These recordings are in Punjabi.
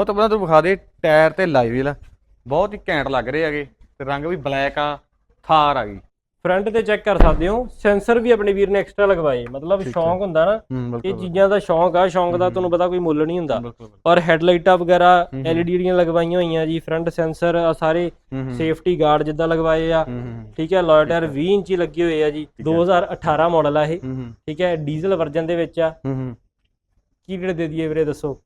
ਉਹ ਤੋਂ ਪਹਿਲਾਂ ਤੂੰ ਵਿਖਾ ਦੇ ਟਾਇਰ ਤੇ ਲਾਈ ਵੀਲ ਬਹੁਤ ਹੀ ਘੈਂਟ ਲੱਗ ਰਹੇ ਹੈਗੇ। ਤੇ ਰੰਗ ਵੀ ਬਲੈਕ ਆ ਥਾਰ ਆ ਗਈ। ਫਰੰਟ ਤੇ ਚੈੱਕ ਕਰ ਸਕਦੇ ਹੋ। ਸੈਂਸਰ ਵੀ ਆਪਣੇ ਵੀਰ ਨੇ ਐਕਸਟਰਾ ਲਗਵਾਏ। ਮਤਲਬ ਸ਼ੌਂਕ ਹੁੰਦਾ ਨਾ ਇਹ ਚੀਜ਼ਾਂ ਦਾ ਸ਼ੌਂਕ ਆ। ਸ਼ੌਂਕ ਦਾ ਤੁਹਾਨੂੰ ਪਤਾ ਕੋਈ ਮੁੱਲ ਨਹੀਂ ਹੁੰਦਾ। ਔਰ ਹੈਡਲਾਈਟਾਂ ਵਗੈਰਾ ਐਲਈਡੀ ਦੀਆਂ ਲਗਵਾਈਆਂ ਹੋਈਆਂ ਜੀ। ਫਰੰਟ ਸੈਂਸਰ ਆ ਸਾਰੇ। ਸੇਫਟੀ ਗਾਰਡ ਜਿੱਦਾਂ ਲਗਵਾਏ ਆ। ਠੀਕ ਹੈ ਲੋਇ ਟਾਇਰ 20 ਇੰਚੀ ਲੱਗੇ ਹੋਏ ਆ ਜੀ। 2018 ਮਾਡਲ ਆ ਇਹ। ਠੀਕ ਹੈ ਡੀਜ਼ਲ ਵਰਜ਼ਨ ਦੇ ਵਿੱਚ ਆ। ਕੀ ਰੇਟ ਦੇ ਦਈਏ ਵੀਰੇ ਦੱਸੋ?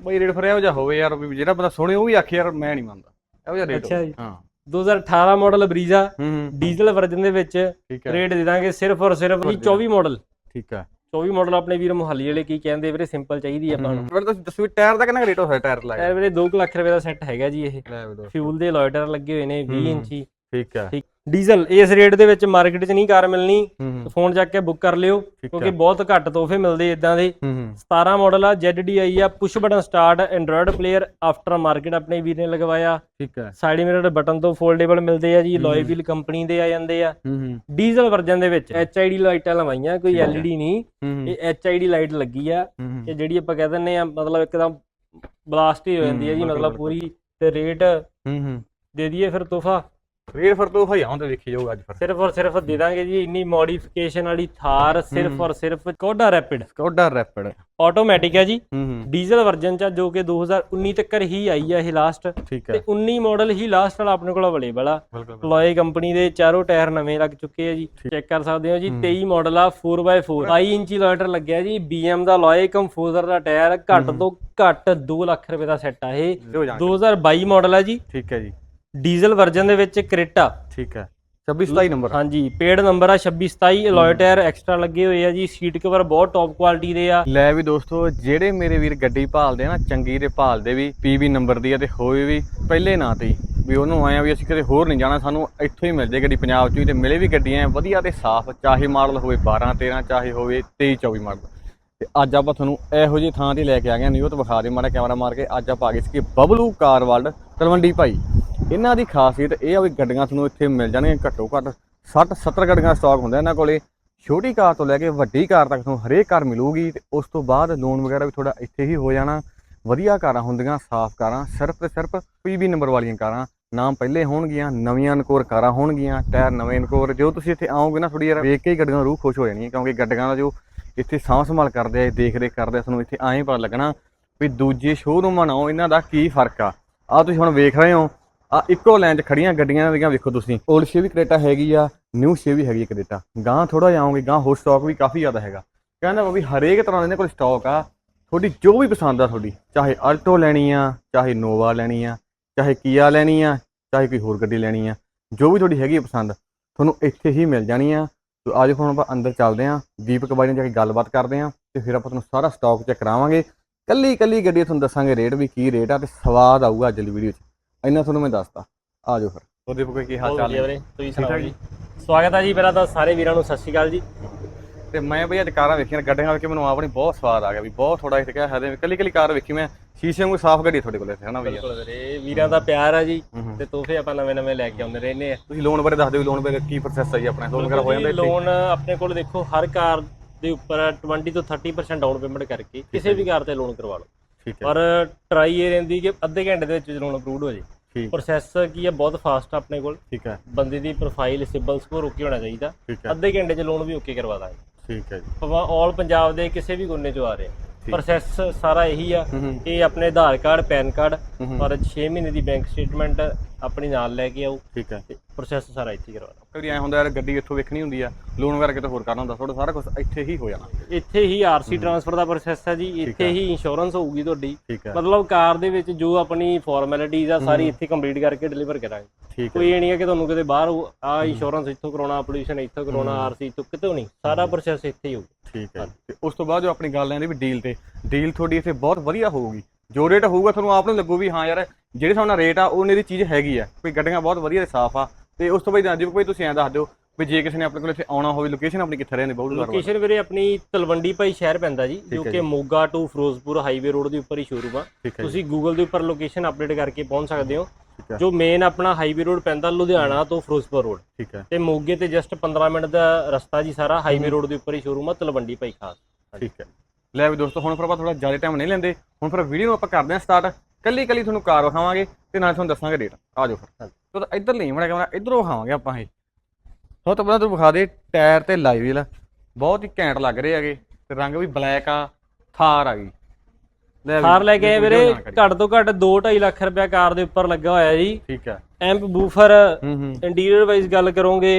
ਬਈ ਰੇਟ ਫਿਰ ਇਹੋ ਜਿਹਾ ਹੋਵੇ ਯਾਰ ਵੀ ਜਿਹੜਾ ਬੰਦਾ ਸੁਣੇ ਉਹ ਵੀ ਆਖੇ ਯਾਰ ਮੈਂ ਨਹੀਂ ਮੰਨਦਾ। ਇਹੋ ਜਿਹਾ ਰੇਟ ਅੱਛਾ ਜੀ। ਹਾਂ। 2018 ਮਾਡਲ ਬਰੀਜ਼ਾ ਹੂੰ ਡੀਜ਼ਲ ਵਰਜ਼ਨ ਦੇ ਵਿੱਚ ਠੀਕ ਹੈ। ਰੇਟ ਦੇ ਦਾਂਗੇ ਸਿਰਫ ਔਰ ਸਿਰਫ ਜੀ 24 ਮਾਡਲ ਠੀਕ ਹੈ। 24 ਮਾਡਲ ਆਪਣੇ ਵੀਰ ਮੁਹੱਲੀ ਵਾਲੇ ਕੀ ਕਹਿੰਦੇ ਵੀਰੇ ਸਿੰਪਲ ਚਾਹੀਦੀ ਆ ਆਪਾਂ ਨੂੰ। ਫਿਰ ਤੁਸੀਂ ਦੱਸੋ ਵੀ ਟਾਇਰ ਦਾ ਕਿੰਨਾ ਰੇਟ ਹੋਇਆ ਟਾਇਰ ਲਾਇਆ? ਇਹ ਵੀਰੇ 2 ਲੱਖ ਰੁਪਏ ਦਾ ਸੈੱਟ ਹੈਗਾ ਜੀ ਇਹ। ਲੈ ਵੀ ਦੋ ਫਿਊਲ ਦੇ ਲੋਇਟਰ ਲੱਗੇ ਹੋਏ ਨੇ 20 ਇੰਚੀ। ਠੀਕ ਹੈ। ਠੀਕ ਡੀਜ਼ਲ ਇਸ ਰੇਟ ਦੇ ਵਿੱਚ ਮਾਰਕੀਟ 'ਚ ਨਹੀਂ ਕਾਰ ਮਿਲਣੀ ਫੋਨ ਚੱਕ ਕੇ ਬੁੱਕ ਕਰ ਲਿਓ ਕਿਉਂਕਿ ਬਹੁਤ ਘੱਟ ਤੋਹਫੇ ਮਿਲਦੇ ਇਦਾਂ ਦੇ। ਹੂੰ ਹੂੰ। 17 ਮਾਡਲ ਆ ZDI ਆ push button start Android player after market ਆਪਣੇ ਵੀਰ ਨੇ ਲਗਵਾਇਆ। ਠੀਕ ਹੈ। ਸਾਈਡ ਮਿਰਰ ਬਟਨ ਤੋਂ ਫੋਲਡੇਬਲ ਮਿਲਦੇ ਆ ਜੀ ਲੋਏ ਵੀਲ ਕੰਪਨੀ ਦੇ ਆ ਜਾਂਦੇ ਆ। ਡੀਜ਼ਲ ਵਰਜ਼ਨ ਦੇ ਵਿੱਚ HID ਲਾਈਟਾਂ ਲਵਾਈਆਂ ਕੋਈ LED ਨਹੀਂ। ਇਹ HID ਲਾਈਟ ਲੱਗੀ ਆ ਇਹ ਜਿਹੜੀ ਆਪਾਂ ਕਹਿ ਦਿੰਨੇ ਆ ਮਤਲਬ ਇੱਕਦਮ ਬਲਾਸਟ ਹੀ ਹੋ ਜਾਂਦੀ ਹੈ ਜੀ ਮਤਲਬ। ਪੂਰੀ ਤੇ ਰੇਟ ਹੂੰ ਹੂੰ। ਦੇ ਦਈਏ ਫਿਰ ਤੋਹਫਾ। ਰੇਟ ਫਿਰ ਤੋਂ ਹੋਈ ਆਉਂਦੇ ਵੇਖੀ ਜਾਊਗਾ ਅੱਜ ਫਿਰ। ਸਿਰਫ ਔਰ ਸਿਰਫ ਦੇ ਦਾਂਗੇ ਜੀ ਇੰਨੀ ਮੋਡੀਫਿਕੇਸ਼ਨ ਵਾਲੀ ਥਾਰ ਸਿਰਫ ਔਰ ਸਿਰਫ Skoda Rapid Skoda Rapid automatic ਹੈ ਜੀ। ਹੂੰ ਹੂੰ। ਡੀਜ਼ਲ ਵਰਜ਼ਨ ਚ ਜੋ ਕਿ 2019 ਤੱਕ ਹੀ ਆਈ ਆ ਇਹ ਲਾਸਟ ਠੀਕ ਤੇ ਹੈ 19 ਮਾਡਲ ਹੀ ਲਾਸਟ ਵਾਲਾ ਆਪਣੇ ਕੋਲ ਅਵੇਲੇਬਲ ਆ। ਲੋਏ ਕੰਪਨੀ ਦੇ ਚਾਰੋਂ ਟਾਇਰ ਨਵੇਂ ਲੱਗ ਚੁੱਕੇ ਆ ਜੀ। ਚੈੱਕ ਕਰ ਸਕਦੇ ਹੋ ਜੀ 23 ਮਾਡਲ ਆ 4x4 22 ਇੰਚੀ ਲੋਇਟਰ ਲੱਗਿਆ ਜੀ BM ਦਾ ਲੋਏ ਕੰਫੋਜ਼ਰ ਦਾ ਟਾਇਰ। ਘੱਟ ਤੋਂ ਘੱਟ 2 ਲੱਖ ਰੁਪਏ ਦਾ ਸੈੱਟ ਆ ਇਹ। ਹੋ ਜਾਣਗੇ 2022 ਮਾਡਲ ਆ ਜੀ। ਠੀਕ ਹੈ ਜੀ। ਡੀਜ਼ਲ ਵਰਜ਼ਨ ਦੇ ਵਿੱਚ ਕ੍ਰੇਟਾ ਠੀਕ ਹੈ। 26 27 ਨੰਬਰ ਹਾਂਜੀ ਪੇਡ ਨੰਬਰ ਆ 2627 ਅਲੋਏ ਟਾਇਰ ਐਕਸਟਰਾ ਲੱਗੇ ਹੋਏ ਆ ਜੀ ਸੀਟ ਕਵਰ ਬਹੁਤ ਟੌਪ ਕੁਆਲਿਟੀ ਦੇ ਆ। ਲੈ ਵੀ ਦੋਸਤੋ ਜਿਹੜੇ ਮੇਰੇ ਵੀਰ ਗੱਡੀ ਭਾਲਦੇ ਆ ਨਾ ਚੰਗੀ ਤੇ ਭਾਲਦੇ ਵੀ ਪੀਵੀ ਨੰਬਰ ਦੀ ਆ ਤੇ ਹੋਵੇ ਵੀ ਪਹਿਲੇ ਨਾਂ ਤੇ ਵੀ ਉਹਨੂੰ ਆਇਆ ਵੀ ਅਸੀਂ ਕਿਤੇ ਹੋਰ ਨਹੀਂ ਜਾਣਾ ਸਾਨੂੰ ਇੱਥੋਂ ਹੀ ਮਿਲ ਜੇ ਗੱਡੀ ਪੰਜਾਬ ਚੋਂ ਹੀ ਤੇ ਮਿਲੇ ਵੀ ਗੱਡੀਆਂ ਵਧੀਆ ਤੇ ਸਾਫ਼ ਚਾਹੇ ਮਾਡਲ ਹੋਵੇ 12 13 ਚਾਹੇ ਹੋਵੇ 23 24 ਮਾਡਲ। ਤੇ ਅੱਜ ਆਪਾਂ ਤੁਹਾਨੂੰ ਇਹੋ ਜਿਹੀ ਥਾਂ ਤੇ ਲੈ ਕੇ ਆ ਗਏ ਹਾਂ ਨਿਊ ਤੇ ਵਿਖਾ ਦੇ ਮਾੜਾ ਕੈਮਰਾ ਮਾਰ ਕੇ। ਅੱਜ ਆਪਾਂ ਆ ਗਏ ਸੀ ਬਬਲੂ ਕਾਰ ਵਰਲਡ ਤਲਵੰਡੀ ਭਾਈ। ਇਹਨਾਂ ਦੀ ਖਾਸੀਅਤ ਇਹ ਆ ਵੀ ਗੱਡੀਆਂ ਤੁਹਾਨੂੰ ਇੱਥੇ ਮਿਲ ਜਾਣਗੀਆਂ ਘੱਟੋ ਘੱਟ 60 70 ਗੱਡੀਆਂ ਸਟਾਕ ਹੁੰਦਾ ਇਹਨਾਂ ਕੋਲੇ। ਛੋਟੀ ਕਾਰ ਤੋਂ ਲੈ ਕੇ ਵੱਡੀ ਕਾਰ ਤੱਕ ਤੁਹਾਨੂੰ ਹਰੇਕ ਕਾਰ ਮਿਲੂਗੀ ਤੇ ਉਸ ਤੋਂ ਬਾਅਦ ਲੋਨ ਵਗੈਰਾ ਵੀ ਤੁਹਾਡਾ ਇੱਥੇ ਹੀ ਹੋ ਜਾਣਾ। ਵਧੀਆ ਕਾਰਾਂ ਹੁੰਦੀਆਂ, ਸਾਫ਼ ਕਾਰਾਂ, ਸਿਰਫ ਤੇ ਸਿਰਫ ਪੀਬੀ ਨੰਬਰ ਵਾਲੀਆਂ ਕਾਰਾਂ। ਨਾਮ ਪਹਿਲੇ ਹੋਣਗੀਆਂ, ਨਵੀਆਂ ਅਨਕੋਰ ਕਾਰਾਂ ਹੋਣਗੀਆਂ, ਟਾਇਰ ਨਵੇਂ ਅਨਕੋਰ। ਜੋ ਤੁਸੀਂ ਇੱਥੇ ਆਓਗੇ ਨਾ ਥੋੜੀ ਯਾਰ ਵੇਖ ਕੇ ਹੀ ਗੱਡੀਆਂ ਰੂਹ ਖੁਸ਼ ਹੋ ਜਾਣੀ ਕਿਉਂਕਿ ਗੱਡੀਆਂ ਦਾ ਜੋ ਇੱਥੇ ਸਾਂਭ ਸੰਭਾਲ ਕਰਦੇ ਆ ਦੇਖ ਰੇਖ ਕਰਦੇ ਆ, ਤੁਹਾਨੂੰ ਇੱਥੇ ਐਂ ਪਤਾ ਲੱਗਣਾ ਵੀ ਦੂਜੇ ਸ਼ੋਰੂਮਾਂ ਨਾਲੋਂ ਇਹਨਾਂ ਦਾ ਕੀ ਫ਼ਰਕ ਆ। ਆ ਤੁਸੀਂ ਹੁਣ ਵੇਖ ਰਹੇ ਹੋ ਆ ਇੱਕੋ ਲਾਈਨ 'ਚ ਖੜੀਆਂ ਗੱਡੀਆਂ ਦੀਆਂ ਵੇਖੋ ਤੁਸੀਂ। 올ਡ ਸ਼ੇ ਵੀ ਕ੍ਰੇਟਾ ਹੈਗੀ ਆ ਨਿਊ ਸ਼ੇ ਵੀ ਹੈਗੀ ਕਰੇਟਾ ਕ੍ਰੇਟਾ ਗਾਂ ਥੋੜਾ ਜਾਓਗੇ ਗਾਂ ਹੋਰ ਸਟਾਕ ਵੀ ਕਾਫੀ ਜ਼ਿਆਦਾ ਹੈਗਾ। ਕਹਿੰਦਾ ਵੀ ਹਰੇਕ ਤਰ੍ਹਾਂ ਦੇ ਇਹਨਾਂ ਕੋਲ ਸਟਾਕ ਆ। ਤੁਹਾਡੀ ਜੋ ਵੀ ਪਸੰਦ ਆ ਤੁਹਾਡੀ, ਚਾਹੇ ਅਲਟੋ ਲੈਣੀ ਆ, ਚਾਹੇ ਨੋਵਾ ਲੈਣੀ ਆ, ਚਾਹੇ ਕੀਆ ਲੈਣੀ ਆ, ਚਾਹੇ ਕੋਈ ਹੋਰ ਗੱਡੀ ਲੈਣੀ ਆ, ਜੋ ਵੀ ਤੁਹਾਡੀ ਹੈਗੀ ਆ ਪਸੰਦ, ਤੁਹਾਨੂੰ ਇੱਥੇ ਹੀ ਮਿਲ ਜਾਣੀ ਆ। ਤੇ ਆਜੋ ਹੁਣ ਆਪਾਂ ਅੰਦਰ ਚੱਲਦੇ ਆਂ, ਦੀਪਕ ਬਾਈ ਨਾਲ ਜਾ ਕੇ ਗੱਲਬਾਤ ਕਰਦੇ ਆਂ, ਤੇ ਫਿਰ ਆਪਾਂ ਤੁਹਾਨੂੰ ਸਾਰਾ ਸਟਾਕ ਚੈੱਕ ਕਰਾਵਾਂਗੇ। ਕੱਲੀ ਕੱਲੀ ਗੱਡੀ ਤੁਹਾਨੂੰ ਦੱਸਾਂਗੇ ਰੇਟ ਵੀ ਕੀ ਰੇਟ ਆ, ਤੇ ਸਵਾਦ ਆਊਗਾ ਅੱਜ ਦੀ ਵੀਡੀਓ 'ਚ। ਇੰਨਾ ਤੁਹਾਨੂੰ ਮੈਂ ਦੱਸਤਾ। ਆਜੋ ਫਿਰ। ਹੋਰ ਦੀਪਕ ਕੀ ਹਾਲ ਬਹੁਤ ਚਾਲ ਵਧੀਆ ਹੈ ਵੀਰੇ ਤੁਸੀਂ ਸੁਣਾਓ ਜੀ? ਸਵਾਗਤ ਹੈ ਜੀ ਪਹਿਲਾਂ ਤਾਂ ਸਾਰੇ ਵੀਰਾਂ ਨੂੰ ਸਤਿ ਸ਼੍ਰੀ ਅਕਾਲ ਜੀ। ਤੇ ਮੈਂ ਬਈ ਅੱਜ ਕਾਰਾਂ ਵੇਖੀਆਂ ਗੱਡੀਆਂ ਵੇਖ ਕੇ ਮੈਨੂੰ ਆਪਣੀ ਬਹੁਤ ਸਵਾਦ ਆ ਗਿਆ ਵੀ ਬਹੁਤ ਥੋੜਾ ਇੱਥੇ ਕਿਹਾ ਹੈ ਕੱਲੀ ਕੱਲੀ ਕਾਰ ਵੇਖੀ ਮੈਂ ਸ਼ੀਸ਼ੇ ਵਾਂਗੂ ਸਾਫ਼ ਗੱਡੀ ਤੁਹਾਡੇ ਕੋਲ ਇੱਥੇ ਹਨਾ ਬਿਲਕੁਲ ਵੀਰੇ ਵੀਰਾਂ ਦਾ ਪਿਆਰ ਆ ਜੀ। ਤੇ ਤੋਹਫੇ ਆਪਾਂ ਨਵੇਂ ਨਵੇਂ ਲੈ ਕੇ ਆਉਂਦੇ ਰਹਿੰਦੇ ਆ। ਤੁਸੀਂ ਲੋਨ ਬਾਰੇ ਦੱਸ ਦਿਓ ਲੋਨ ਬਾਰੇ ਕੀ ਪ੍ਰੋਸੈਸ ਹੈ ਜੀ ਆਪਣਾ? ਲੋਨ ਵਗੈਰਾ ਹੋ ਜਾਂਦਾ ਇੱਥੇ? ਲੋਨ ਆਪਣੇ ਕੋਲ ਦੇਖੋ ਹਰ ਕਾਰ ਦੇ ਉੱਪਰ 20 ਤੋਂ 30% ਡਾਊਨ ਪੇਮੈਂਟ ਕਰਕੇ ਕਿਸੇ ਵੀ ਕਾਰ ਤੇ ਲੋਨ ਕਰਵਾ ਲਓ। ਠੀਕ ਹੈ। ਪਰ ਟਰਾਈ ਇਹ ਰਹਿੰਦੀ ਕਿ ਅੱਧੇ ਘੰਟੇ ਦੇ ਵਿੱਚ ਲੋਨ ਅਪਰੂਵਡ ਹੋ ਜੇ। ਠੀਕ। ਪ੍ਰੋਸੈਸ ਕੀ ਹੈ ਬਹੁਤ ਫਾਸਟ ਆਪਣੇ ਕੋਲ। ਠੀਕ ਹੈ। ਬੰਦੇ ਦੀ ਪ੍ਰੋਫਾਈਲ ਸਿਬਲ ਸਕੋਰ ਓਕੇ ਹੋਣਾ ਚਾਹੀਦਾ। ਠੀਕ ਹੈ। ਅੱਧੇ ਘੰਟੇ 'ਚ ਲੋਨ ਵੀ ਓਕੇ ਕਰਵਾ ਦਾਂਗੇ। ਠੀਕ ਹੈ ਜੀ। ਆਪਾਂ ਆਲ ਪੰਜਾਬ ਦੇ ਕਿਸੇ ਵੀ ਕੋਨੇ 'ਚੋਂ ਆ ਰਹੇ। ਪ੍ਰੋਸੈਸ ਸਾਰਾ ਇਹੀ ਆ ਹੂੰ ਹੂੰ। ਕਿ ਆਪਣੇ ਆਧਾਰ ਕਾਰਡ ਪੈਨ ਕਾਰਡ। ਔਰ 6 ਮਹੀਨੇ ਦੀ ਬੈਂਕ ਸਟੇਟਮੈਂਟ ਆਪਣੀ ਨਾਲ ਲੈ ਕੇ ਆਓ ਠੀਕ ਹੈ। ਤੇ ਪ੍ਰੋਸੈਸ ਸਾਰਾ ਇੱਥੇ ਹੀ ਕਰਵਾਉਣਾ ਕਦੀ ਐ ਹੁੰਦਾ ਯਾਰ ਗੱਡੀ ਇੱਥੋਂ ਵੇਖਣੀ ਹੁੰਦੀ ਆ ਲੋਨ ਵਗੈਰਾ ਕਿਤੇ ਹੋਰ ਕਰਨਾ ਹੁੰਦਾ ਤੁਹਾਡਾ ਸਾਰਾ ਕੁਝ ਇੱਥੇ ਹੀ ਹੋ ਜਾਣਾ। ਇੱਥੇ ਹੀ ਆਰਸੀ ਟ੍ਰਾਂਸਫਰ ਦਾ ਪ੍ਰੋਸੈਸ ਹੈ ਜੀ ਇੱਥੇ ਹੀ। ਇੰਸ਼ੋਰੈਂਸ ਹੋਊਗੀ ਤੁਹਾਡੀ। ਮਤਲਬ ਕਾਰ ਦੇ ਵਿੱਚ ਜੋ ਆਪਣੀ ਫਾਰਮੈਲਿਟੀਜ਼ ਆ ਸਾਰੀ ਇੱਥੇ ਕੰਪਲੀਟ ਕਰਕੇ ਡਿਲੀਵਰ ਕਰਾਂਗੇ। ਕੋਈ ਇਹ ਨਹੀਂ ਹੈ ਕਿ ਤੁਹਾਨੂੰ ਕਿਤੇ ਬਾਹਰ ਆ ਇੰਸ਼ੋਰੈਂਸ ਇੱਥੋਂ ਕਰਾਉਣਾ ਪੋਲੂਸ਼ਨ ਇੱਥੋਂ ਕਰਾਉਣਾ ਆਰਸੀ ਤੋਂ ਕਿਤੋਂ ਨਹੀਂ। ਸਾਰਾ ਪ੍ਰੋਸੈਸ ਇੱਥੇ ਹੀ ਹੋਊ ਠੀਕ ਹੈ। ਤੇ ਉਸ ਤੋਂ ਬਾਅਦ ਜੋ ਆਪਣੀ ਗੱਲ ਆਂਦੀ ਵੀ ਡੀਲ ਤੇ ਡੀਲ ਤੁਹਾਡੀ ਇੱਥੇ ਬਹੁਤ ਵਧੀਆ ਹੋਊਗੀ। ਜੋ ਰੇਟ ਹੋਊਗਾ ਤੁਹਾਨੂੰ ਆਪ ਨੂੰ ਲੱਗੂ ਵੀ ਹਾਂ ਯਾਰ ਜਿਹੜੇ ਨਾਲ ਰੇਟ ਆ ਉਹ ਦੀ ਚੀਜ਼ ਹੈਗੀ ਆ। ਕੋਈ ਗੱਡੀਆਂ ਬਹੁਤ ਵਧੀਆ ਤੇ ਸਾਫ਼ ਆ। ਤੇ ਉਸ ਤੋਂ ਬਾਅਦ ਦਿਓ ਕੋਈ ਤੁਸੀਂ ਐਂ ਦੱਸ ਦਿਓ ਵੀ ਜੇ ਕਿਸੇ ਨੇ ਆਪਣੇ ਕੋਲ ਇੱਥੇ ਆਉਣਾ ਹੋਵੇ ਲੋਕੇਸ਼ਨ ਆਪਣੀ ਕਿੱਥੇ ਰਹਿੰਦੀ ਬਹੁਤ ਵਾਰ ਲੋਕੇਸ਼ਨ ਵੀਰੇ ਆਪਣੀ ਤਲਵੰਡੀ ਭਾਈ ਸ਼ਹਿਰ ਪੈਂਦਾ ਜੀ ਜੋ ਕਿ Moga to Firozpur highway road ਦੇ ਉੱਪਰ ਹੀ ਸ਼ੋਰੂਮ ਆ। ਤੁਸੀਂ ਗੂਗਲ ਦੇ ਉੱਪਰ ਲੋਕੇਸ਼ਨ ਅਪਡੇਟ ਕਰਕੇ ਪਹੁੰਚ ਸਕਦੇ ਹੈ। ਜੋ ਮੇਨ ਆਪਣਾ ਹਾਈਵੇ ਰੋਡ ਪੈਂਦਾ ਲੁਧਿਆਣਾ ਤੋਂ ਫਿਰੋਜ਼ਪੁਰ ਰੋਡ ਠੀਕ ਹੈ। ਤੇ ਮੋਗੇ ਤੇ ਜਸਟ 15 ਮਿੰਟ ਦਾ ਰਸਤਾ ਜੀ ਸਾਰਾ ਹਾਈਵੇ ਰੋਡ ਦੇ ਉੱਪਰ ਹੀ ਸ਼ੋਰੂਮ ਆ ਤਲਵੰਡੀ ਭਾਈ ਖਾਸ। ਠੀਕ ਹੈ। ਲੈ ਵੀ ਦੋਸਤੋ ਹੁਣ ਫਿਰ ਆਪਾਂ ਥੋੜਾ ਜ਼ਿਆਦਾ ਟਾਈਮ ਨਹੀਂ ਲੈਂਦੇ। ਹੁਣ ਫਿਰ ਵੀਡੀਓ ਨੂੰ ਆਪਾਂ ਕਰਦੇ ਹਾਂ ਸਟਾਰਟ ਕੱਲੀ ਕੱਲੀ ਤੁਹਾਨੂੰ ਕਾਰ ਵਿਖਾਵਾਂਗੇ ਤੇ ਨਾਲ ਤੁਹਾਨੂੰ ਦੱਸਾਂਗੇ ਰੇਟ ਆ ਜਾਓ ਫਿਰ। ਤੋ ਇੱਧਰ ਨਹੀਂ ਮੜਾ ਕੈਮਰਾ ਇੱਧਰੋਂ ਵਿਖਾਵਾਂਗੇ ਆਪਾਂ ਇਹ। ਸਭ ਤੋਂ ਪਹਿਲਾਂ ਤੁਹਾਨੂੰ ਵਿਖਾ ਦੇ ਟਾਇਰ ਤੇ ਲਾਈ ਵੀਲ ਬਹੁਤ ਹੀ ਘੈਂਟ ਲੱਗ ਰਹੇ ਹੈਗੇ। ਤੇ ਰੰਗ ਵੀ ਬਲੈਕ ਆ ਥਾਰ ਆ ਗਈ। ਥਾਰ ਲੈ ਕੇ ਆਏ ਵੀਰੇ। ਘੱਟ ਤੋਂ ਘੱਟ 2.5 ਲੱਖ ਰੁਪਇਆ ਕਾਰ ਦੇ ਉੱਪਰ ਲੱਗਾ ਹੋਇਆ ਜੀ। ਠੀਕ ਹੈ ਐਂਪ ਬੂਫਰ ਇੰਟੀਰੀਅਰ ਵਾਈਜ਼ ਗੱਲ ਕਰੋਗੇ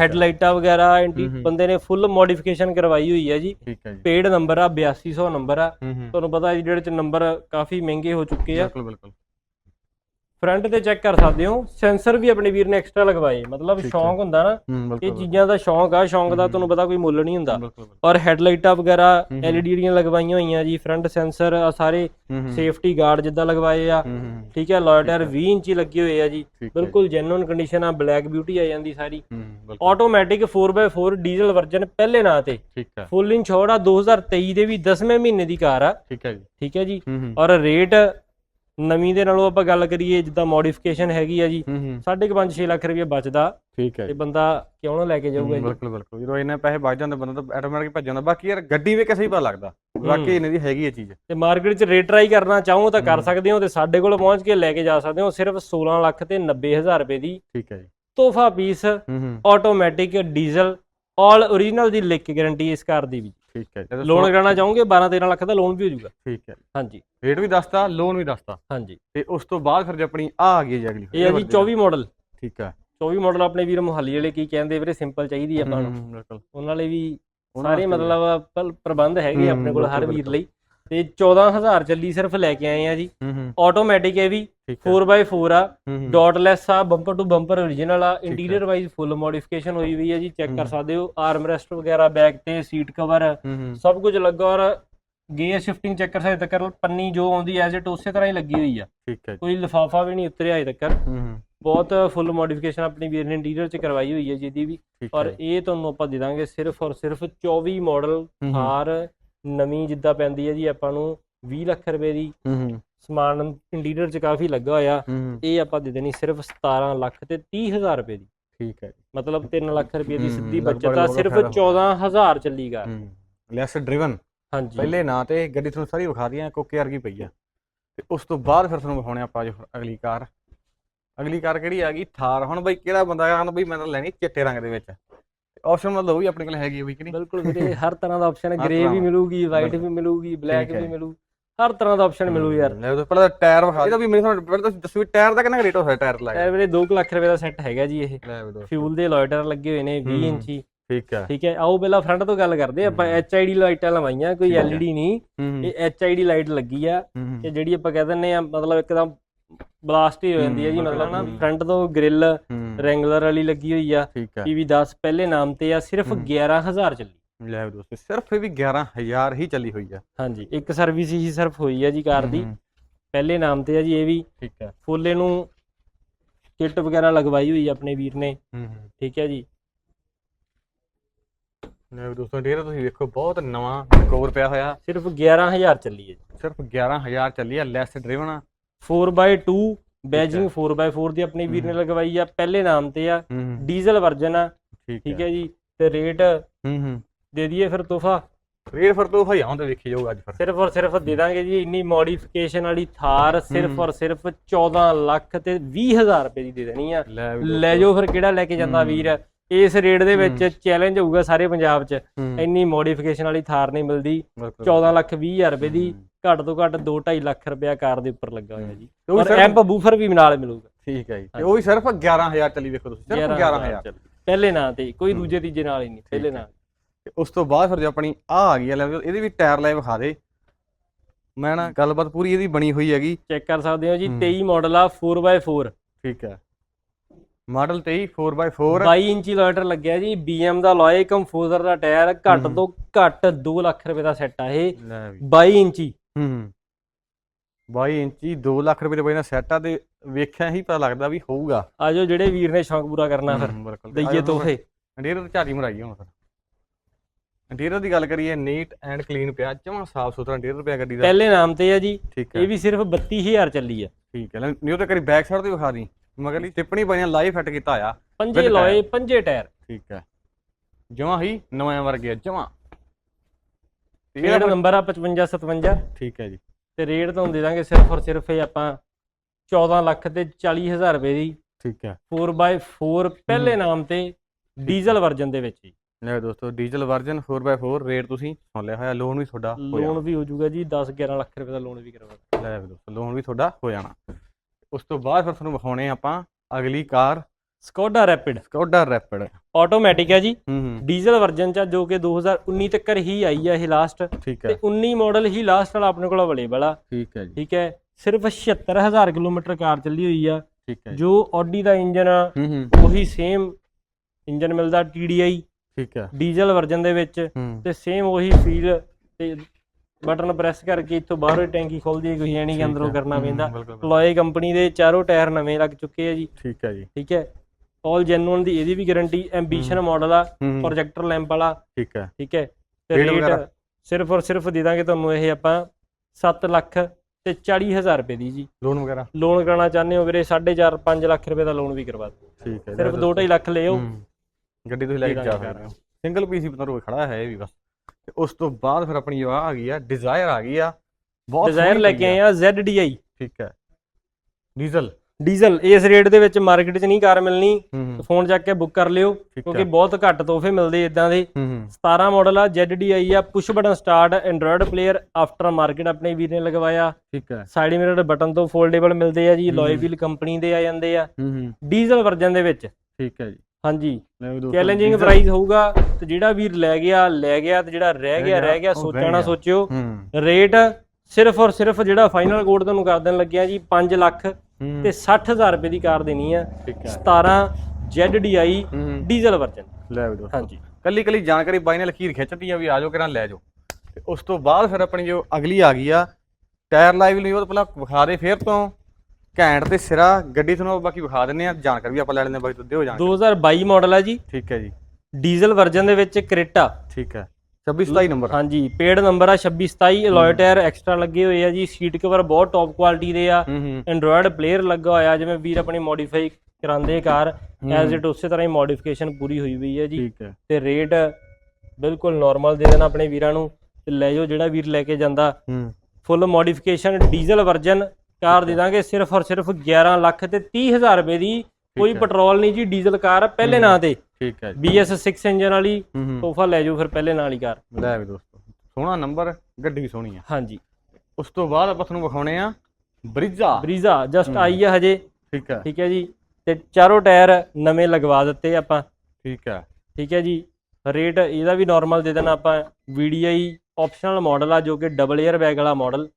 ਹੈਡਲਾਈਟਾਂ ਵਗੈਰਾ ਹੂੰ। ਬੰਦੇ ਨੇ ਫੁੱਲ ਮੋਡੀਫਿਕੇਸ਼ਨ ਕਰਵਾਈ ਹੋਈ ਹੈ ਜੀ। ਠੀਕ ਹੈ ਜੀ। ਪੇਡ ਨੰਬਰ ਆ 8200 ਨੰਬਰ ਆ। ਤੁਹਾਨੂੰ ਪਤਾ ਹੈ ਜਿਹੜੇ ਚ ਨੰਬਰ ਕਾਫੀ ਮਹਿੰਗੇ ਹੋ ਚੁੱਕੇ ਆ। ਬਿਲਕੁਲ ਬਿਲਕੁਲ। ਫਰੰਟ ਤੇ ਚੈੱਕ ਕਰ ਸਕਦੇ ਹੋ। ਸੈਂਸਰ ਵੀ ਆਪਣੇ ਵੀਰ ਨੇ ਐਕਸਟਰਾ ਲਗਵਾਏ। ਮਤਲਬ। ਸ਼ੌਂਕ ਹੁੰਦਾ ਨਾ ਇਹ ਚੀਜ਼ਾਂ ਦਾ ਸ਼ੌਂਕ ਆ। ਸ਼ੌਂਕ ਦਾ ਤੁਹਾਨੂੰ ਪਤਾ ਕੋਈ ਮੁੱਲ ਨਹੀਂ ਹੁੰਦਾ। ਔਰ ਹੈਡਲਾਈਟਾਂ ਵਗੈਰਾ। ਐਲਈਡੀ ਦੀਆਂ ਲਗਵਾਈਆਂ ਹੋਈਆਂ ਜੀ। ਫਰੰਟ ਸੈਂਸਰ ਆ ਸਾਰੇ ਸੇਫਟੀ ਗਾਰਡ ਜਿੱਦਾਂ ਲਗਵਾਏ ਆ। ਠੀਕ ਹੈ ਲੋਇਟਰ 20 ਇੰਚੀ ਲੱਗੇ ਹੋਏ ਆ ਜੀ। ਬਿਲਕੁਲ ਜੈਨੂਇਨ ਕੰਡੀਸ਼ਨ ਆ। ਬਲੈਕ ਬਿਊਟੀ ਆ ਜਾਂਦੀ ਸਾਰੀ। ਆਟੋਮੈਟਿਕ 4x4 ਡੀਜ਼ਲ ਵਰਜ਼ਨ ਪਹਿਲੇ ਨਾਂ ਤੇ। ਫੁੱਲ ਇੰਸ਼ੋਰ ਆ। 2023 ਦੇ ਵੀ 10ਵੇਂ ਮਹੀਨੇ ਦੀ ਕਾਰ ਆ। ਠੀਕ ਹੈ ਜੀ। ਠੀਕ ਹੈ ਜੀ। ਔਰ ਰੇਟ ਨਵੀਂ ਦੇ ਨਾਲੋਂ ਆਪਾਂ ਗੱਲ ਕਰੀਏ ਜਿੱਦਾਂ ਮੋਡੀਫਿਕੇਸ਼ਨ ਹੈਗੀ ਆ ਜੀ ਹੂੰ ਹੂੰ। 5.5 ਲੱਖ ਰੁਪਏ ਬਚਦਾ ਠੀਕ ਹੈ ਤੇ ਬੰਦਾ ਕਿਉਂ ਨਾ ਲੈ ਕੇ ਜਾਊਗਾ ਜੀ? ਬਿਲਕੁਲ ਬਿਲਕੁਲ। ਜਦੋਂ ਇੰਨੇ ਪੈਸੇ ਬਚ ਜਾਂਦੇ ਬੰਦਾ ਤਾਂ ਆਟੋਮੈਟਿਕ ਭੱਜ ਜਾਂਦਾ। ਬਾਕੀ ਯਾਰ ਗੱਡੀ ਵੇਖ ਕੇ ਸਹੀ ਪਤਾ ਲੱਗਦਾ। ਬਾਕੀ ਇਹਨੇ ਦੀ ਹੈਗੀ ਇਹ ਚੀਜ਼। ਤੇ ਮਾਰਕੀਟ 'ਚ ਰੇਟ ਟਰਾਈ ਕਰਨਾ ਚਾਹੋ ਤਾਂ ਕਰ ਸਕਦੇ ਹੋ ਤੇ ਸਾਡੇ ਕੋਲ ਪਹੁੰਚ ਕੇ ਲੈ ਕੇ ਜਾ ਸਕਦੇ ਹੋ। ਸਿਰਫ 16 ਲੱਖ ਤੇ 90000 ਰੁਪਏ ਦੀ ਠੀਕ ਹੈ ਜੀ। ਤੋਹਫਾ ਪੀਸ ਹੂੰ ਹੂੰ। ਆਟੋਮੈਟਿਕ ਡੀਜ਼ਲ ਆਲ ਓਰੀਜਨਲ ਦੀ ਲਿਖ ਗਾਰੰਟੀ ਇਸ ਕਾਰ ਦੀ ਵੀ। ਠੀਕ ਹੈ ਜਦੋਂ ਲੋਨ ਕਰਾਉਣਾ ਚਾਹੋਗੇ 12 13 ਲੱਖ ਦਾ ਲੋਨ ਵੀ ਹੋ ਜਾਊਗਾ। ਠੀਕ ਹੈ। ਹਾਂਜੀ। ਰੇਟ ਵੀ ਦੱਸਤਾ ਲੋਨ ਵੀ ਦੱਸਤਾ। ਹਾਂਜੀ। ਤੇ ਉਸ ਤੋਂ ਬਾਅਦ ਫਿਰ ਜੇ ਆਪਣੀ ਆ ਆ ਗਈ ਜੀ ਅਗਲੀ ਇਹ ਹੈ ਜੀ 24 ਮਾਡਲ ਠੀਕ ਹੈ। 24 ਮਾਡਲ ਆਪਣੇ ਵੀਰ ਮੁਹਾਲੀ ਵਾਲੇ ਕੀ ਕਹਿੰਦੇ ਵੀਰੇ ਸਿੰਪਲ ਚਾਹੀਦੀ ਆ ਆਪਾਂ ਨੂੰ। ਹੂੰ, ਬਿਲਕੁਲ। ਉਹਨਾਂ ਲਈ ਵੀ ਉਹਨਾਂ ਸਾਰੇ ਵਾਸਤੇ ਵੀ। ਮਤਲਬ ਪ੍ਰਬੰਧ ਹੈਗੇ ਆਪਣੇ ਕੋਲ ਹਰ ਬਿਲਕੁਲ, ਵੀਰ ਲਈ। ਤੇ 14000 ਚੱਲੀ ਸਿਰਫ ਲੈ ਕੇ ਆਏ ਆ ਜੀ। ਹੂੰ ਹੂੰ। ਆਟੋਮੈਟਿਕ ਇਹ ਵੀ ਠੀਕ ਹੈ। 4x4 ਆ ਹੂੰ ਹੂੰ। ਡਾਟਲੈਸ ਆ ਬੰਪਰ ਟੂ ਬੰਪਰ origignal ਆ ਇੰਟੀਰੀਅਰ ਵਾਈਜ਼ ਫੁੱਲ ਮੋਡੀਫਿਕੇਸ਼ਨ ਹੋਈ ਹੋਈ ਹੈ ਜੀ ਚੈੱਕ ਕਰ ਸਕਦੇ ਹੋ ਆਰਮ ਰੈਸਟ ਵਗੈਰਾ ਬੈਕ ਤੇ ਸੀਟ ਕਵਰ ਹੂੰ ਹੂੰ। ਸਭ ਕੁਝ ਲੱਗਾ ਔਰ ਗੇਅਰ ਸ਼ਿਫਟਿੰਗ ਚੈੱਕ ਕਰ ਸਕਦੇ ਤੱਕ ਪੰਨੀ ਜੋ ਆਉਂਦੀ ਐਜ਼ ਇਟ ਉਸੇ ਤਰ੍ਹਾਂ ਹੀ ਲੱਗੀ ਹੋਈ ਆ। ਠੀਕ ਹੈ ਜੀ। ਕੋਈ ਲਿਫਾਫਾ ਵੀ ਨਹੀਂ ਉਤਰਿਆ ਅਜੇ ਤੱਕ। ਹੂੰ ਹੂੰ। ਬਹੁਤ ਫੁੱਲ ਮੋਡੀਫਿਕੇਸ਼ਨ ਆਪਣੀ ਵੀਰ ਨੇ ਇੰਟੀਰੀਅਰ ਚ ਕਰਵਾਈ ਹੋਈ ਹੈ ਜਿਹਦੀ ਵੀ। ਔਰ ਹੈ। ਇਹ ਤੁਹਾਨੂੰ ਆਪਾਂ ਦੇ ਦਾਂਗੇ ਸਿਰਫ ਔਰ ਸਿਰਫ 24 ਮਾਡਲ ਹੂੰ ਹੂੰ। ਥਾਰ ਨਵੀਂ ਜਿੱਦਾਂ ਪੈਂਦੀ ਹੈ ਜੀ ਆਪਾਂ ਨੂੰ 20 ਲੱਖ ਰੁਪਏ ਦੀ ਸਮਾਨ ਇੰਟੀਰੀਅਰ ਚ ਕਾਫੀ ਲੱਗਾ ਹੋਇਆ। ਇਹ ਆਪਾਂ ਦੇ ਦੇਣੀ ਸਿਰਫ 17 ਲੱਖ ਤੇ 30000 ਰੁਪਏ ਦੀ। ਠੀਕ ਹੈ ਜੀ। ਮਤਲਬ 3 ਲੱਖ ਰੁਪਏ ਦੀ ਸਿੱਧੀ ਬਚਤ ਆ ਸਿਰਫ ਫਾਇਦਾ 14000 ਚੱਲੀਗਾ। ਲੈਸ ਡਰਿਵਨ ਹਾਂਜੀ। ਪਹਿਲੇ ਨਾਂ ਤੇ ਗੱਡੀ ਤੁਹਾਨੂੰ ਸਾਰੀ ਵਿਖਾ ਦੀਆਂ ਕੋਕੇ ਵਰਗੀ ਪਈ ਆ। ਤੇ ਉਸ ਤੋਂ ਬਾਅਦ ਫਿਰ ਤੁਹਾਨੂੰ ਵਿਖਾਉਣੇ ਆਪਾਂ ਅਗਲੀ ਕਾਰ। ਅਗਲੀ ਕਾਰ ਕਿਹੜੀ ਆ ਗਈ? ਥਾਰ। ਹੁਣ ਬਈ ਕਿਹੜਾ ਬੰਦਾ ਕਹਿੰਦਾ ਬਈ ਮੈਂ ਤਾਂ ਲੈਣੀ ਚਿੱਟੇ ਰੰਗ ਦੇ ਵਿੱਚ। ਆਪਸ਼ਨ ਮਤਲਬ ਉਹ ਵੀ ਆਪਣੇ ਕੋਲ ਹੈਗੀ ਹੋਈ ਕਿ ਨਹੀਂ ਬਿਲਕੁਲ ਵੀਰੇ ਹਰ ਤਰ੍ਹਾਂ ਦਾ ਆਪਸ਼ਨ ਹੈ ਹਰ ਗ੍ਰੇ ਤਰ੍ਹਾਂ ਵੀ ਦਾ। ਮਿਲੂਗੀ ਵਾਈਟ। ਵੀ ਮਿਲੂਗੀ ਬਲੈਕ ਠੀਕ ਹੈ ਵੀ। ਮਿਲੂ ਹਰ ਤਰ੍ਹਾਂ ਦਾ ਆਪਸ਼ਨ ਮਿਲੂ ਯਾਰ ਲੈ ਉਹ ਪਹਿਲਾਂ ਟਾਇਰ ਵਿਖਾ ਇਹਦਾ ਵੀ ਮੇਰੇ ਸਾਹਮਣੇ ਪਹਿਲਾਂ ਤੁਸੀਂ ਦੱਸੋ ਵੀ ਟਾਇਰ ਦਾ ਕਿੰਨਾ ਰੇਟ ਹੋਇਆ ਟਾਇਰ ਇਹ ਲਾਇਆ ਵੀਰੇ 2 ਲੱਖ ਰੁਪਏ ਦਾ ਸੈੱਟ ਹੈਗਾ ਜੀ ਇਹ ਲੈ ਵੀ ਦੋਸਤੋ ਫਿਊਲ ਦੇ ਲੋਇਟਰ ਲੱਗੇ ਹੋਏ ਨੇ 20 ਹੂੰ। ਇੰਚੀ ਠੀਕ ਹੈ ਠੀਕ ਹੈ ਆਓ ਪਹਿਲਾਂ ਫਰੰਟ ਤੋਂ ਗੱਲ ਕਰਦੇ ਹਾਂ। ਆਪਾਂ ਹੂੰ। ਐਚਆਈਡੀ ਲਾਈਟਾਂ ਲਵਾਈਆਂ ਕੋਈ ਠੀਕ ਹੈ। ਐਲਈਡੀ ਨਹੀਂ ਹੂੰ ਇਹ ਐਚਆਈਡੀ ਲਾਈਟ ਲੱਗੀ ਆ ਹੂੰ ਕਿ ਜਿਹੜੀ ਆਪਾਂ ਕਹਿ ਦਿੰਨੇ ਆ ਮਤਲਬ ਇੱਕਦਮ ਬਲਾਸਟ ਹੀ ਹੋ ਜਾਂਦੀ ਹੈ ਜੀ ਮਤਲਬ ਨਾ। ਫਰੰਟ ਤੋਂ ਗ੍ਰਿਲ ਰੈਂਗਲਰ ਵਾਲੀ ਲੱਗੀ ਹੋਈ ਆ। ਪੀਵੀ 10 ਪਹਿਲੇ ਨਾਮ ਤੇ ਆ ਸਿਰਫ ਹੂੰ। 11000 ਚੱਲੀ। ਲੈ ਵੀ ਦੋਸਤੋ ਸਿਰਫ ਇਹ ਵੀ 11000 ਹੀ ਚੱਲੀ ਹੋਈ ਆ। ਹਾਂਜੀ ਇੱਕ ਸਰਵਿਸ ਹੀ ਸਿਰਫ ਹੋਈ ਆ ਜੀ ਕਾਰ ਦੀ। ਪਹਿਲੇ ਨਾਮ ਤੇ ਆ ਜੀ ਇਹ ਵੀ। ਠੀਕ ਹੈ। ਫੁੱਲ ਇਹਨੂੰ ਕਿੱਟ ਵਗੈਰਾ ਲਗਵਾਈ ਹੋਈ ਆ ਆਪਣੇ ਵੀਰ ਨੇ। ਠੀਕ ਹੈ ਜੀ। ਲੈ ਵੀ ਦੋਸਤੋ ਡੇਰਾ ਤੁਸੀਂ ਵੇਖੋ ਬਹੁਤ ਨਵਾਂ ਕੋਰ ਪਿਆ ਹੋਇਆ। ਸਿਰਫ 11000 ਚੱਲੀ ਹੈ ਜੀ। ਸਿਰਫ 11000 ਚੱਲੀ ਆ ਲੈਸ ਡਰਿਵਨ ਆ। 4x2 ਬੈਜਿੰਗ 4x4 ਦੀ ਆਪਣੇ ਵੀਰ ਨੇ ਲਗਵਾਈ ਆ ਪਹਿਲੇ ਨਾਮ ਤੇ ਆ ਹੂੰ ਹੂੰ, ਡੀਜ਼ਲ ਵਰਜਨ ਆ ਠੀਕ ਹੈ। ਹੈ ਜੀ ਤੇ ਰੇਟ ਹੂੰ ਹੂੰ। ਦੇ ਦਈਏ ਫਿਰ ਤੋਹਫਾ। ਰੇਟ ਫਿਰ ਤੋਂ ਭਾਈ ਆਉਂ ਤੇ ਵੇਖੀ ਜਾਊਗਾ ਅੱਜ ਫਿਰ। ਸਿਰਫ ਔਰ ਸਿਰਫ ਦੇ ਦਾਂਗੇ ਜੀ ਇੰਨੀ ਮੋਡੀਫਿਕੇਸ਼ਨ ਵਾਲੀ ਥਾਰ ਸਿਰਫ ਹੂੰ। ਔਰ ਸਿਰਫ 14 ਲੱਖ ਤੇ 20000 ਰੁਪਏ ਦੀ ਦੇ ਦੇਣੀ ਆ। ਲੈ ਜਾਓ ਫਿਰ ਕਿਹੜਾ ਲੈ ਕੇ ਜਾਂਦਾ ਹੂੰ। ਵੀਰ। ਇਸ ਰੇਟ ਦੇ ਵਿੱਚ ਚੈਲੰਜ ਹੋਊਗਾ ਸਾਰੇ ਪੰਜਾਬ 'ਚ। ਹੂੰ, ਇੰਨੀ ਮੋਡੀਫਿਕੇਸ਼ਨ ਵਾਲੀ ਥਾਰ ਨਹੀਂ ਮਿਲਦੀ। ਬਿਲਕੁਲ। 14 ਲੱਖ 20 ਹਜ਼ਾਰ ਰੁਪਏ ਦੀ। ਹੂੰ। ਘੱਟ ਤੋਂ ਘੱਟ 2.5 ਲੱਖ ਰੁਪਇਆ ਕਾਰ ਦੇ ਉੱਪਰ ਲੱਗਾ ਹੋਇਆ ਜੀ। ਉਹ ਔਰ ਸਿਰਫ- ਐਂਪ ਬੂਫਰ ਵੀ ਨਾਲ ਮਿਲੂਗਾ। ਠੀਕ ਹੈ ਜੀ। ਤੇ ਉਹ ਵੀ ਸਿਰਫ 11000 ਚੱਲੀ ਵੇਖੋ ਤੁਸੀਂ ਸਿਰਫ 11000 ਚੱਲੀ। ਪਹਿਲੇ ਨਾਂ ਤੇ ਕੋਈ। ਦੂਜੇ ਤੀਜੇ ਨਾਲ ਹੀ ਨਹੀਂ ਪਹਿਲੇ। ਨਾਂ ਤੇ। ਉਸ ਤੋਂ ਬਾਅਦ ਫਿਰ ਜੋ ਆਪਣੀ ਆ ਆ ਗਈ ਆ ਲੈ ਵੀ ਇਹਦੇ ਵੀ ਟਾਇਰ ਲੈ ਵਿਖਾ ਦੇ। ਮੈਂ ਨਾ ਗੱਲਬਾਤ ਪੂਰੀ ਇਹਦੀ ਬਣੀ ਹੋਈ ਹੈਗੀ। ਚੈੱਕ ਕਰ ਸਕਦੇ ਹੋ ਜੀ ਹੂੰ। 23 ਮਾਡਲ ਆ 4x4 ਠੀਕ ਹੈ। ਮਾਡਲ 23 4x4 22 ਇੰਚੀ ਲੋਇਟਰ ਲੱਗਿਆ ਜੀ BM ਦਾ ਲੋਏ ਕੰਫੋਜ਼ਰ ਦਾ ਟਾਇਰ ਘੱਟ ਹੂੰ। ਤੋਂ ਘੱਟ 2 ਲੱਖ ਰੁਪਏ ਦਾ ਸੈੱਟ ਆ ਇਹ। ਲੈ ਵੀ। 22 ਇੰਚੀ। ਹੂੰ। 22 ਇੰਚੀ 2 ਲੱਖ ਰੁਪਏ ਦੇ ਬਈ ਨਾ ਸੈੱਟ ਆ ਤੇ ਵੇਖਿਆ ਹੀ ਪਤਾ ਲੱਗਦਾ ਵੀ ਹੋਊਗਾ। ਆਜੋ ਜਿਹੜੇ ਵੀਰ ਨੇ ਸ਼ੌਂਕ ਪੂਰਾ ਕਰਨਾ ਫਿਰ। ਬਿਲਕੁਲ। ਦਈਏ ਤੋਹਫੇ। ਇੰਟੀਰੀਅਰ ਤੇ ਝਾਤੀ ਮਰਾਈ ਹੁਣ ਫਿਰ। ਇੰਟੀਰੀਅਰ ਦੀ ਗੱਲ ਕਰੀਏ ਨੀਟ ਐਂਡ ਕਲੀਨ ਪਿਆ। ਜਮਾਂ ਸਾਫ਼ ਸੁਥਰਾ ਇੰਟੀਰੀਅਰ ਪਿਆ ਗੱਡੀ ਦਾ। ਪਹਿਲੇ ਨਾਮ ਤੇ ਆ ਜੀ। ਠੀਕ ਹੈ ਇਹ ਵੀ ਸਿਰਫ 32000 ਚੱਲੀ ਆ। ਠੀਕ ਹੈ ਨਿਊ ਤੇ ਕਰੀ ਬੈਕ ਸਾਈਡ ਤੇ ਵਿਖਾ ਦੀ। ਮਗਰਲੀ ਟਿੱਪਣੀ ਪਾਈਆਂ ਲਾਈਵ ਫਿੱਟ ਕੀਤਾ ਆ। ਪੰਜੇ With ਲੋਏ ਪੰਜੇ ਟਾਇਰ। ਠੀਕ ਹੈ ਜਮਾਂ ਹੀ ਨਵਾਂ ਵਰਗੇ ਜਮਾਂ। ਇਹਦਾ ਨੰਬਰ ਆ 55 57 ਠੀਕ ਹੈ ਜੀ। ਤੇ ਰੇਟ ਤੁਹਾਨੂੰ ਦੇ ਦਾਂਗੇ ਸਿਰਫ ਔਰ ਸਿਰਫ ਇਹ ਆਪਾਂ 14 ਲੱਖ ਤੇ 40 ਹਜ਼ਾਰ ਰੁਪਏ ਦੀ ਠੀਕ ਹੈ। 4x4 ਪਹਿਲੇ ਨਾਮ ਤੇ ਡੀਜ਼ਲ ਵਰਜਨ ਦੇ ਵਿੱਚ ਲੈ ਦੋਸਤੋ ਡੀਜ਼ਲ ਵਰਜ਼ਨ 4x4 ਰੇਟ ਤੁਸੀਂ ਸੁਣ ਲਿਆ ਹੋਇਆ ਲੋਨ ਵੀ ਤੁਹਾਡਾ ਹੋ ਲੋਨ ਵੀ ਹੋ ਜਾਊਗਾ ਜੀ 10 11 ਲੱਖ ਰੁਪਏ ਦਾ ਲੋਨ ਵੀ ਕਰਵਾ ਲੈ ਦੋਸਤੋ ਲੋਨ ਵੀ ਤੁਹਾਡਾ ਹੋ ਜਾਣਾ। ਉਸ ਤੋਂ ਬਾਅਦ ਫਿਰ ਤੁਹਾਨੂੰ ਵਿਖਾਉਣੇ ਆਪਾਂ ਅਗਲੀ car Skoda Rapid. Skoda Rapid. Automatic ਹੈ ਜੀ। ਡੀਜ਼ਲ ਵਰਜਨ ਚ ਜੋ ਕਿ 2019 ਤੱਕ ਹੀ ਆਈ ਹੈ ਇਹ ਲਾਸਟ ਠੀਕ ਤੇ ਹੈ। 19 ਮਾਡਲ ਹੀ ਲਾਸਟ ਵਾਲਾ ਆਪਣੇ ਕੋਲ ਅਵੇਲੇਬਲ ਆ। ਠੀਕ ਹੈ ਜੀ। ਠੀਕ ਹੈ। ਸਿਰਫ 76000 ਕਿਲੋਮੀਟਰ ਕਾਰ ਚੱਲੀ ਹੋਈ ਆ। ਠੀਕ ਹੈ ਜੀ। ਆਡੀ ਦਾ ਇੰਜਨ ਆ ਉਹੀ ਸੇਮ ਇੰਜਨ ਮਿਲਦਾ TDI ਠੀਕ ਹੈ। ਡੀਜ਼ਲ ਵਰਜਨ ਦੇ ਵਿੱਚ ਤੇ ਸੇਮ ਉਹੀ ਫੀਲ ਤੇ ਬਟਨ ਪ੍ਰੈਸ ਕਰਕੇ ਇੱਥੋਂ ਬਾਹਰੋਂ ਟੈਂਕੀ ਖੋਲਦੀ ਹੈ ਕੋਈ ਨਹੀਂ ਕਿ ਅੰਦਰੋਂ ਕਰਨਾ ਪੈਂਦਾ। ਲੋਏ ਕੰਪਨੀ ਦੇ ਚਾਰੋਂ ਟਾਇਰ ਨਵੇਂ ਲੱਗ ਚੁੱਕੇ ਆ ਜੀ। ਠੀਕ ਹੈ ਜੀ। ਠੀਕ ਹੈ। ਆਲ ਜੈਨੂਅਨ ਦੀ ਇਹਦੀ ਵੀ ਗਾਰੰਟੀ ਐਂਬੀਸ਼ਨ ਮਾਡਲ ਆ ਹੂੰ ਪ੍ਰੋਜੈਕਟਰ ਲੈਂਪ ਵਾਲਾ। ਠੀਕ ਹੈ। ਠੀਕ ਹੈ। ਤੇ? ਰੇਟ ਸਿਰਫ ਔਰ ਸਿਰਫ ਦੇ ਦਾਂਗੇ ਤੁਹਾਨੂੰ ਇਹ ਆਪਾਂ 7 ਲੱਖ ਤੇ 40000 ਰੁਪਏ ਦੀ ਜੀ। ਲੋਨ ਵਗੈਰਾ? ਲੋਨ ਕਰਾਉਣਾ ਚਾਹੁੰਦੇ ਹੋ ਵੀਰੇ 4.5 5 ਲੱਖ ਰੁਪਏ ਦਾ ਲੋਨ ਵੀ ਕਰਵਾ ਦਿਓ। ਠੀਕ ਹੈ ਸਿਰਫ 2.5 ਲੱਖ ਲਿਓ ਹੂੰ। ਗੱਡੀ ਤੁਸੀਂ ਲੈ ਕੇ ਦੇ ਜਾ ਸਕਦੇ ਹੋ। ਸਿੰਗਲ ਪੀਸੀ ਪਤਾ ਰੋ ਖੜਾ ਹੈ ਇਹ ਵੀ ਬਸ। ਤੇ ਉਸ ਤੋਂ ਬਾਅਦ ਫਿਰ ਆਪਣੀ ਆ ਆ ਗਈ ਆ ਡਿਜ਼ਾਇਰ ਆ ਗਈ ਆ। ਬਹੁਤ ਡਿਜ਼ਾਇਰ ਲੈ ਕੇ ਆਏ ਆ ZDI ਠੀਕ ਹੈ। ਡੀਜ਼ਲ ਡੀਜ਼ਲ ਇਸ ਰੇਟ ਦੇ ਵਿੱਚ ਮਾਰਕੀਟ 'ਚ ਨਹੀਂ ਕਾਰ ਮਿਲਣੀ। ਫੋਨ ਚੱਕ ਕੇ ਬੁੱਕ ਕਰ ਲਿਓ ਕਿਉਂਕਿ ਬਹੁਤ ਘੱਟ ਤੋਹਫੇ ਮਿਲਦੇ ਇਦਾਂ ਦੇ। ਹੂੰ ਹੂੰ। 17 ਮਾਡਲ ਆ ZDI ਆ push button start Android player after market ਆਪਣੇ ਵੀਰ ਨੇ ਲਗਵਾਇਆ। ਠੀਕ ਹੈ ਸਾਈਡ ਮਿਰਰ ਬਟਨ ਤੋਂ ਫੋਲਡੇਬਲ ਮਿਲਦੇ ਆ ਜੀ ਹੂੰ। ਲੋਏ ਵੀਲ ਕੰਪਨੀ ਦੇ ਆ ਜਾਂਦੇ ਆ। ਡੀਜ਼ਲ ਵਰਜਨ ਦੇ ਵਿੱਚ। ਠੀਕ ਹੈ ਜੀ। ਹਾਂਜੀ। ਚੈਲੰਜਿੰਗ ਪ੍ਰਾਈਸ ਹੋਊਗਾ ਤੇ ਜਿਹੜਾ ਵੀਰ ਲੈ ਗਿਆ ਲੈ ਗਿਆ ਤੇ ਜਿਹੜਾ ਰਹਿ ਗਿਆ ਰਹਿ ਗਿਆ। ਸੋਚਣਾ। ਸੋਚਿਓ। ਰੇਟ ਸਿਰਫ ਔਰ ਸਿਰਫ ਜਿਹੜਾ ਫਾਈਨਲ ਕੋਡ ਤੁਹਾਨੂੰ ਕਰ ਦੇਣ ਲੱਗਿਆ ਜੀ 5 ਲੱਖ ਤੇ 60000 ਰੁਪਏ ਦੀ ਕਾਰ ਦੇਣੀ ਆ। ਠੀਕ ਹੈ। 17 ZDI ਡੀਜ਼ਲ ਵਰਜਨ ਲੈ ਵੀ ਦੋਸਤੋ। ਹਾਂਜੀ। ਕੱਲੀ ਕੱਲੀ ਜਾਣਕਾਰੀ ਬਾਈ ਨੇ ਲਖੀਰ ਖਿੱਚਤੀ ਆ ਵੀ ਆਜੋ ਕਿਰਾਂ ਲੈ ਜਾਓ। ਤੇ ਉਸ ਤੋਂ ਬਾਅਦ ਫਿਰ ਆਪਣੀ ਜੋ ਅਗਲੀ ਆ ਗਈ ਆ ਟਾਇਰ ਲਾਈਵ ਲਈ ਉਹ ਪਹਿਲਾਂ ਵਿਖਾ ਦੇ ਫੇਰ ਤੋਂ। ਘੈਂਟ ਤੇ ਸਿਰਾ ਗੱਡੀ ਤੁਹਾਨੂੰ ਬਾਕੀ ਵਿਖਾ ਦਿੰਨੇ ਆ ਜਾਣਕਾਰੀ ਵੀ ਆਪਾਂ ਲੈ ਲੈਂਦੇ ਬਾਈ ਤੋਂ ਦਿਓ ਜਾਣ 2022 ਮਾਡਲ ਹੈ ਜੀ। ਠੀਕ ਹੈ ਜੀ। ਡੀਜ਼ਲ ਵਰਜਨ ਦੇ ਵਿੱਚ ਕ੍ਰੇਟਾ ਠੀਕ ਹੈ। 26 27 ਨੰਬਰ ਹਾਂਜੀ ਪੇਡ ਨੰਬਰ ਆ 2627 ਅਲੋਏ ਟਾਇਰ ਐਕਸਟਰਾ ਲੱਗੇ ਹੋਏ ਆ ਜੀ। ਸੀਟ ਕਵਰ ਬਹੁਤ ਟੌਪ ਕੁਆਲਿਟੀ ਦੇ ਆ। ਐਂਡਰੋਇਡ ਪਲੇਅਰ ਲੱਗਾ ਹੋਇਆ ਜਿਵੇਂ ਵੀਰ ਆਪਣੀ ਮੋਡੀਫਾਈ ਕਰਾਉਂਦੇ ਕਾਰ। ਐਜ਼ ਇਟ ਉਸੇ ਤਰ੍ਹਾਂ ਹੀ ਮੋਡੀਫਿਕੇਸ਼ਨ ਪੂਰੀ ਹੋਈ ਹੋਈ ਹੈ ਜੀ। ਤੇ ਰੇਟ ਬਿਲਕੁਲ ਨਾਰਮਲ ਦੇ ਦੇਣਾ ਆਪਣੇ ਵੀਰਾਂ ਨੂੰ। ਤੇ ਲੈ ਜਾਓ ਜਿਹੜਾ ਵੀਰ ਲੈ ਕੇ ਜਾਂਦਾ। Full modification diesel version car ਦੇ ਦਾਂਗੇ। ਸਿਰਫ ਔਰ ਸਿਰਫ 11 ਲੱਖ ਤੇ 30 ਹਜ਼ਾਰ ਰੁਪਏ ਦੀ ਕੋਈ। ਪੈਟਰੋਲ ਨਹੀਂ ਜੀ ਡੀਜ਼ਲ ਕਾਰ ਆ, ਪਹਿਲੇ ਨਾਂ ਤੇ। ਠੀਕ ਹੈ ਜੀ। BS 6 ਇੰਜਨ ਵਾਲੀ ਤੋਹਫਾ ਲੈ ਜਾਓ ਫਿਰ ਪਹਿਲੇ ਨਾਲ ਹੀ ਕਾਰ। ਲੈ ਵੀ ਦੋਸਤੋ ਸੋਹਣਾ ਨੰਬਰ ਗੱਡੀ ਵੀ ਸੋਹਣੀ ਆ। ਹਾਂਜੀ। ਉਸ ਤੋਂ ਬਾਅਦ ਆਪਾਂ ਤੁਹਾਨੂੰ ਵਿਖਾਉਣੇ ਆ ਬ੍ਰਿਜਾ। ਬਰੀਜ਼ਾ ਜਸਟ ਆਈ ਆ ਹਜੇ। ਠੀਕ ਹੈ। ਠੀਕ ਹੈ ਜੀ। ਤੇ ਚਾਰੋਂ ਟਾਇਰ ਨਵੇਂ ਲਗਵਾ ਦਿੱਤੇ ਆਪਾਂ। ਠੀਕ ਹੈ। ਠੀਕ ਹੈ ਜੀ। ਰੇਟ ਇਹਦਾ ਵੀ ਨਾਰਮਲ ਦੇ ਦੇਣਾ ਆਪਾਂ। VDI ਆਪਸ਼ਨਲ ਮਾਡਲ ਆ ਜੋ ਕਿ ਡਬਲ 에ਅਰ ਬੈਗ ਵਾਲਾ ਮਾਡਲ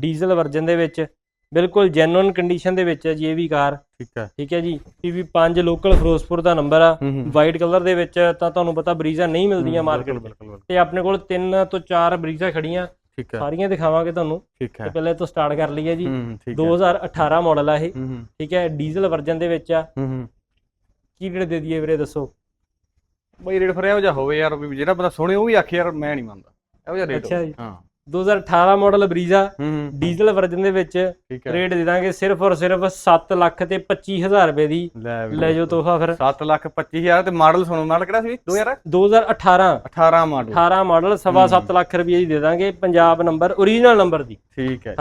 ਡੀਜ਼ਲ ਵਰਜਨ ਦੇ ਵਿੱਚ। ਬਿਲਕੁਲ ਜੈਨੂਇਨ ਕੰਡੀਸ਼ਨ ਦੇ ਵਿੱਚ ਹੈ ਜੀ ਇਹ ਵੀ ਕਾਰ। ਠੀਕ ਹੈ। ਠੀਕ ਹੈ ਜੀ। PV 5 ਲੋਕਲ ਫਿਰੋਜ਼ਪੁਰ ਦਾ ਨੰਬਰ ਆ। ਵਾਈਟ ਕਲਰ ਦੇ ਵਿੱਚ ਤਾਂ ਤੁਹਾਨੂੰ ਪਤਾ ਬਰੀਜ਼ਾ ਨਹੀਂ ਮਿਲਦੀਆਂ ਮਾਰਕੀਟ ਬਿਲਕੁਲ ਬਿਲਕੁਲ ਤੇ ਆਪਣੇ ਕੋਲ ਤਿੰਨ ਤੋਂ ਚਾਰ ਬਰੀਜ਼ਾ ਖੜੀਆਂ। ਠੀਕ ਹੈ। ਸਾਰੀਆਂ ਦਿਖਾਵਾਂਗੇ ਤੁਹਾਨੂੰ। ਠੀਕ ਤੇ ਹੈ ਪਹਿਲੇ ਤੋਂ ਸਟਾਰਟ ਕਰ ਲਈਏ ਜੀ। ਹੂੰ ਹੂੰ, ਠੀਕ ਹੈ 2018 ਮਾਡਲ ਆ ਇਹ। ਠੀਕ ਹੈ। ਡੀਜ਼ਲ ਵਰਜਨ ਦੇ ਵਿੱਚ ਆ। ਕੀ ਰੇਟ ਦੇ ਦਈਏ ਵੀਰੇ ਦੱਸੋ? ਬਈ ਰੇਟ ਫਿਰ ਇਹੋ ਜਿਹਾ ਹੋਵੇ ਯਾਰ ਵੀ ਜਿਹੜਾ ਬੰਦਾ ਸੁਣੇ ਉਹ ਵੀ ਆਖੇ ਯਾਰ ਮੈਂ ਨਹੀਂ ਮੰਨਦਾ। ਇਹੋ ਜਿਹਾ ਰੇਟ ਅੱਛਾ ਜੀ। ਹਾਂ। 2018 ਮਾਡਲ ਬਰੀਜ਼ਾ ਡੀਜ਼ਲ ਵਰਜਨ ਦੇ ਵਿੱਚ ਰੇਟ ਦੇ ਦਾਂਗੇ ਸਿਰਫ ਔਰ ਸਿਰਫ 7 ਲੱਖ ਤੇ 25000 ਰੁਪਏ ਦੀ। ਲੈ ਜਾਓ ਤੋਹਫਾ ਫਿਰ। 7 ਲੱਖ 25000 ਤੇ ਮਾਡਲ ਸੁਣੋ ਮਾਡਲ ਕਿਹੜਾ ਸੀ? 2018 2018 ਮਾਡਲ 18 ਮਾਡਲ ਸਵਾ 7 ਲੱਖ ਰੁਪਏ ਦੀ ਦੇ ਦਾਂਗੇ ਪੰਜਾਬ ਨੰਬਰ ਓਰੀਜਨਲ ਨੰਬਰ ਦੀ। ਠੀਕ ਹੈ।